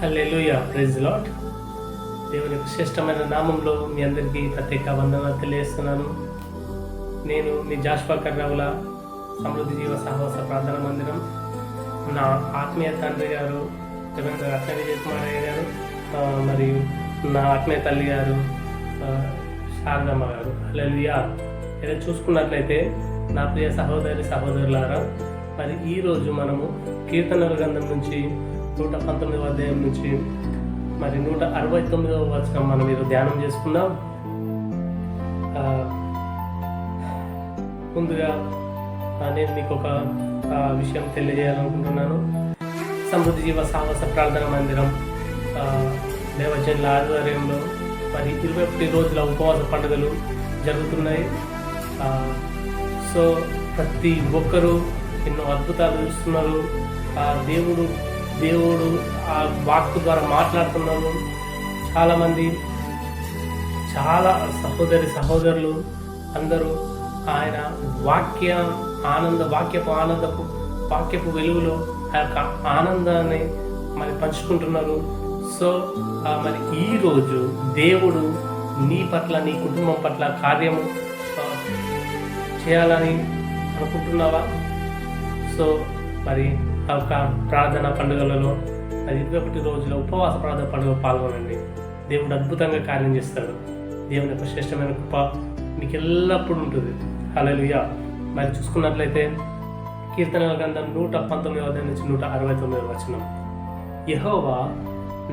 హల్లెలూయా praise lot దేవుని యొక్క శ్రేష్టమైన నామంలో మీ అందరికీ ప్రత్యేక వందనాలు తెలియజేస్తున్నాను. నేను మీ జాష్పా కర్రావుల సమృద్ధి జీవ సహవాస ప్రార్థన మందిరం. నా ఆత్మీయ తండ్రి గారు రత్న విజయ్ కుమార్ గారు మరియు నా ఆత్మీయ తల్లి గారు శారదమ్మ గారు. హల్లెలూయా ఏదో చూసుకున్నట్లయితే నా ప్రియ సహోదరి సహోదరులారా మరి ఈరోజు మనము కీర్తనల గ్రంథం నుంచి నూట పంతొమ్మిదవ అధ్యాయం నుంచి మరి నూట అరవై తొమ్మిదవ వచనం మనం ఈరోజు ధ్యానం చేసుకుందాం. ముందుగా నేను మీకు ఒక ఆ, విషయం తెలియజేయాలనుకుంటున్నాను. సమృద్ధి జీవ సాహస ప్రార్థన మందిరం దేవజన్ల ఆధ్వర్యంలో మరి ఇరవై ఒకటి రోజుల ఉపవాస పండుగలు జరుగుతున్నాయి. సో ప్రతి ఒక్కరూ ఎన్నో అద్భుతాలు చూస్తున్నారు. ఆ దేవుడు దేవుడు ఆ వాక్కు ద్వారా మాట్లాడుతున్నాము. చాలామంది చాలా సహోదరి సహోదరులు అందరూ ఆయన వాక్య ఆనంద వాక్యపు ఆనందపు వాక్యపు వెలుగులో ఆ యొక్క ఆనందాన్ని మరి పంచుకుంటున్నారు. సో మరి ఈ రోజు దేవుడు నీ పట్ల నీ కుటుంబం పట్ల కార్యము చేయాలని అనుకుంటున్నావా? సో మరి ఆ యొక్క ప్రార్థన పండుగలలో అది ఇరవై ఒకటి రోజుల ఉపవాస ప్రార్థన పండుగ పాల్గొనండి. దేవుడు అద్భుతంగా కార్యం చేస్తాడు. దేవుని యొక్క శ్రేష్టమైన కృప మీకు ఎల్లప్పుడూ ఉంటుంది. హల్లెలూయా. మరి చూసుకున్నట్లయితే కీర్తనల గ్రంథం నూట పంతొమ్మిదవ నుంచి నూట అరవై తొమ్మిదవ వచనం. యహోవా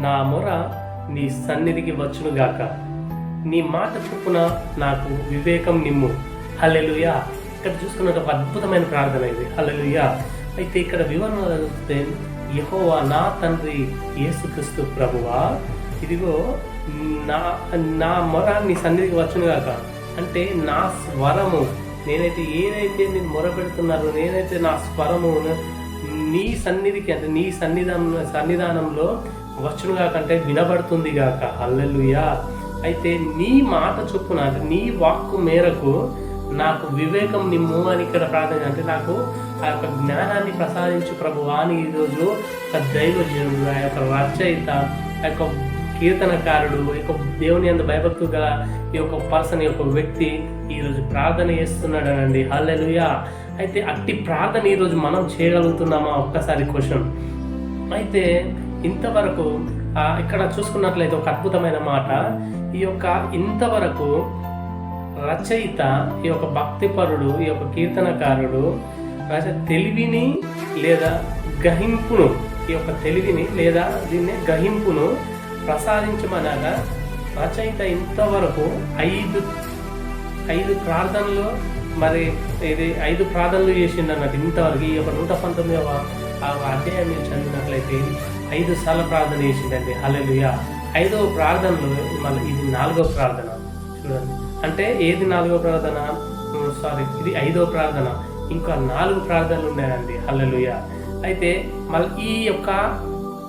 నా మొర నీ సన్నిధికి వచ్చునుగాక నీ మాట చొప్పున నాకు వివేకం నిమ్ము. హల్లెలూయా. ఇక్కడ చూసుకున్నట్టు ఒక అద్భుతమైన ప్రార్థన ఇది. హల్లెలూయా. అయితే ఇక్కడ వివరణ చదివితే యహోవా నా తండ్రి యేసుక్రీస్తు ప్రభువా? ఇదిగో నా నా మొర నీ సన్నిధికి వచ్చునుగాక అంటే నా స్వరము నేనైతే ఏదైతే నేను మొర పెడుతున్నానో నేనైతే నా స్వరము నీ సన్నిధికి అంటే నీ సన్నిధానం సన్నిధానంలో వచ్చును కాక అంటే వినబడుతుంది గాక. అల్లెలుయా అయితే నీ మాట చొప్పున అంటే నీ వాక్కు మేరకు నాకు వివేకం నిమ్ము అని ఇక్కడ ప్రార్థన అంటే నాకు ఆ యొక్క జ్ఞానాన్ని ప్రసాదించు ప్రభు. అని ఈరోజు ఒక దైవజనుడు ఆ యొక్క రచయిత ఆ యొక్క కీర్తనకారుడు ఈ యొక్క దేవుని అంత భయభక్తు గల ఈ యొక్క పర్సన్ ఈ యొక్క వ్యక్తి ఈరోజు ప్రార్థన చేస్తున్నాడు అండి హల్లెలూయా. అయితే అట్టి ప్రార్థన ఈరోజు మనం చేయగలుగుతున్నామా? ఒక్కసారి క్వశ్చన్. అయితే ఇంతవరకు ఇక్కడ చూసుకున్నట్లయితే ఒక అద్భుతమైన మాట. ఈ యొక్క ఇంతవరకు రచయిత ఈ యొక్క భక్తిపరుడు ఈ యొక్క కీర్తనకారుడు రచ తెలివిని లేదా గ్రహింపును ఈ యొక్క తెలివిని లేదా దీన్ని గ్రహింపును ప్రసాదించమనగా రచయిత ఇంతవరకు ఐదు ఐదు ప్రార్థనలు మరి ఇది ఐదు ప్రార్థనలు చేసిండు అన్నట్టు ఇంతవరకు ఈ యొక్క నూట పంతొమ్మిదవ ఆ అధ్యాయం మీరు చదివినట్లయితే ఐదు సార్లు ప్రార్థన చేసిండండి. హల్లెలూయా. ఐదవ ప్రార్థనలు మళ్ళీ ఇది నాలుగవ ప్రార్థన. చూడండి. అంటే ఏది నాలుగో ప్రార్థన? సారీ ఇది ఐదవ ప్రార్థన. ఇంకా నాలుగు ప్రార్థనలు ఉన్నాయండి. హల్లలుయ. అయితే మళ్ళీ ఈ యొక్క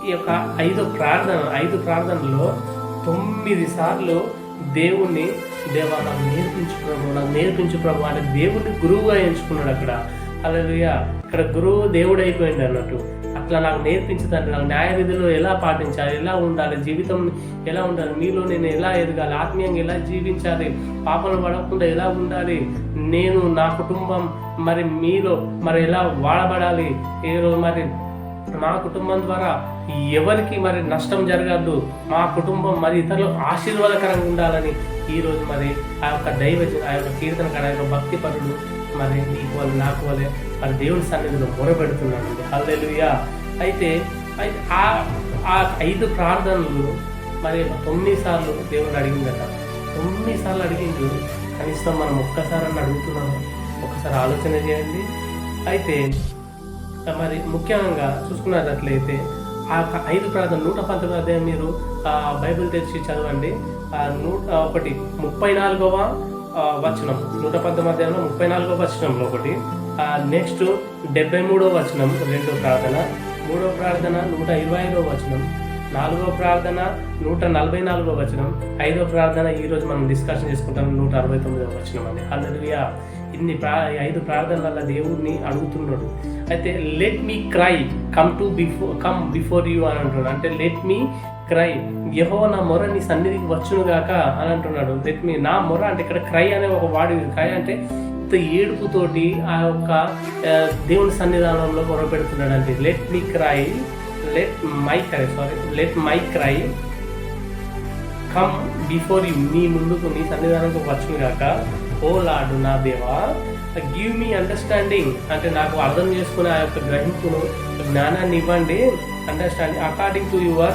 ఈ యొక్క ఐదు ప్రార్థన ఐదు ప్రార్థనలో తొమ్మిది సార్లు దేవుణ్ణి దేవా నాకు నేర్పించు ప్రభు నాకు నేర్పించు ప్రభు అంటే దేవుడిని గురువుగా ఎంచుకున్నాడు అక్కడ. అలా ఇక్కడ గురువు దేవుడు అయిపోయింది అన్నట్టు. అట్లా నాకు నేర్పించదండి నాకు న్యాయ విధులు ఎలా పాటించాలి ఎలా ఉండాలి జీవితం ఎలా ఉండాలి మీలో నేను ఎలా ఎదగాలి ఆత్మీయంగా ఎలా జీవించాలి పాపలు పడకుండా ఎలా ఉండాలి నేను నా కుటుంబం మరి మీలో మరి ఎలా వాడబడాలి ఏదో మరి మా కుటుంబం ద్వారా ఎవరికి మరి నష్టం జరగద్దు మా కుటుంబం మరి ఇతరులు ఆశీర్వాదకరంగా ఉండాలని ఈరోజు మరి ఆ యొక్క దైవ ఆ యొక్క కీర్తన ఆ యొక్క భక్తి పరుడు మరి నీకు వాళ్ళు నాకు వాళ్ళే మరి దేవుని సన్నిధిలో మొరపెడుతున్నాడు హల్లెలూయా. అయితే అయితే ఆ ఆ ఐదు ప్రార్థనలు మరి తొమ్మిది సార్లు దేవుడు అడిగిందట. తొమ్మిది సార్లు అడిగిండు. కనీసం మనం ఒక్కసారి అని అడుగుతున్నాము? ఒకసారి ఆలోచన చేయండి. అయితే మరి ముఖ్యంగా చూసుకున్నట్లయితే ఆ ఐదు ప్రార్థన నూట పంతొమ్మిది అధ్యాయం మీరు బైబిల్ తెచ్చి చదవండి. నూట ఒకటి ముప్పై నాలుగవ వచనం. నూట పంతొమ్మిది ముప్పై నాలుగో వచనంలో ఒకటి. నెక్స్ట్ డెబ్బై మూడో వచనం రెండో ప్రార్థన మూడో ప్రార్థన నూట ఇరవై ఐదవ వచనం నాలుగో ప్రార్థన నూట నలభై నాలుగో వచనం ఐదో ప్రార్థన ఈ రోజు మనం డిస్కషన్ చేసుకుంటాం నూట అరవై తొమ్మిదో వచనం అండి హల్లెలూయా ఇన్ని ప్రా ఐదు ప్రార్థనల దేవుడిని అడుగుతున్నాడు. అయితే let me cry come to before come before you అని అంటున్నాడు. అంటే లెట్ మీ క్రై. యహో నా మొర నీ సన్నిధికి వచ్చునుగాక అని అంటున్నాడు. దట్ మీ నా మొర అంటే ఇక్కడ క్రై అనే ఒక వాడి క్రై అంటే ఇంత ఏడుపుతోటి ఆ యొక్క దేవుని సన్నిధానంలో మొర పెడుతున్నాడు అంటే let me cry let my cry sorry let my cry come before you నీ ముందుకు నీ సన్నిధానంకు వచ్చునుగాక ఓ లాడు నా దేవా గివ్ మీ అండర్స్టాండింగ్ అంటే నాకు అర్థం చేసుకునే ఆ యొక్క గ్రహింపును జ్ఞానాన్ని ఇవ్వండి. Understanding according to your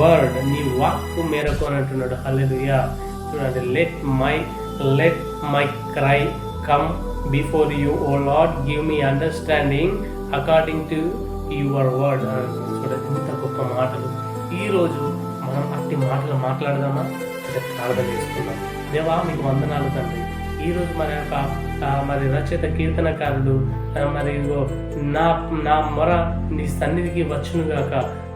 word నీ వాక్ మేరకు అని అంటున్నాడు. హల్లెలుయా చూడండి. Let my let my cry come before you O lord give me understanding according to your word చూడండి. ఇంత గొప్ప మాటలు. ఈరోజు మనం అట్టి మాటలు మాట్లాడదామా? అంటే ప్రార్థన చేసుకుందాం. దేవా మీకు వందనాలు తండ్రి. ఈ రోజు మరి యొక్క మరి రచయిత కీర్తనకారుడు మరి ఇదిగో నా నా మొర నీ సన్నిధికి వచ్చునుగాక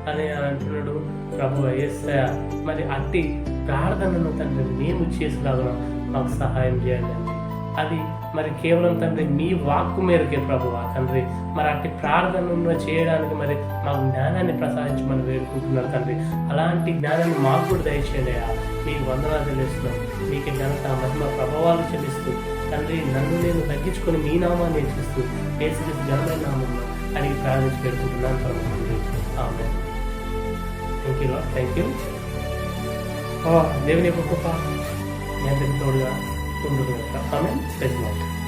అని అంటున్నాడు ప్రభు ఏసయ మరి అట్టి ప్రార్థనను తండ్రి మేము చేసేలాగా మాకు సహాయం చేయండి. అది మరి కేవలం తండ్రి మీ వాక్కు మేరకే ప్రభు తండ్రి. మరి అట్టి ప్రార్థనను చేయడానికి మరి మాకు జ్ఞానాన్ని ప్రసాదించమని వేడుకుంటున్నారు తండ్రి. అలాంటి జ్ఞానాన్ని మాకు కూడా దయచేయండి మీకు వందనాలు తెలుస్తున్నాం మీకు ఘనత మహిమ ప్రభావాలు చెల్లిస్తూ తండ్రి నన్ను నేను తగ్గించుకొని మీ నామాన్ని హెచ్చిస్తూ ఏసు ఘనమైన నామంలో అడిగి ప్రార్థించి పెడుకుంటున్నాను పరమ తండ్రి ఆమె థ్యాంక్ యూ థ్యాంక్ యూ దేవుని యొక్క కృప. మీ అందరికీ తోడుగా ఉండుగా ఆమె స్పెషల్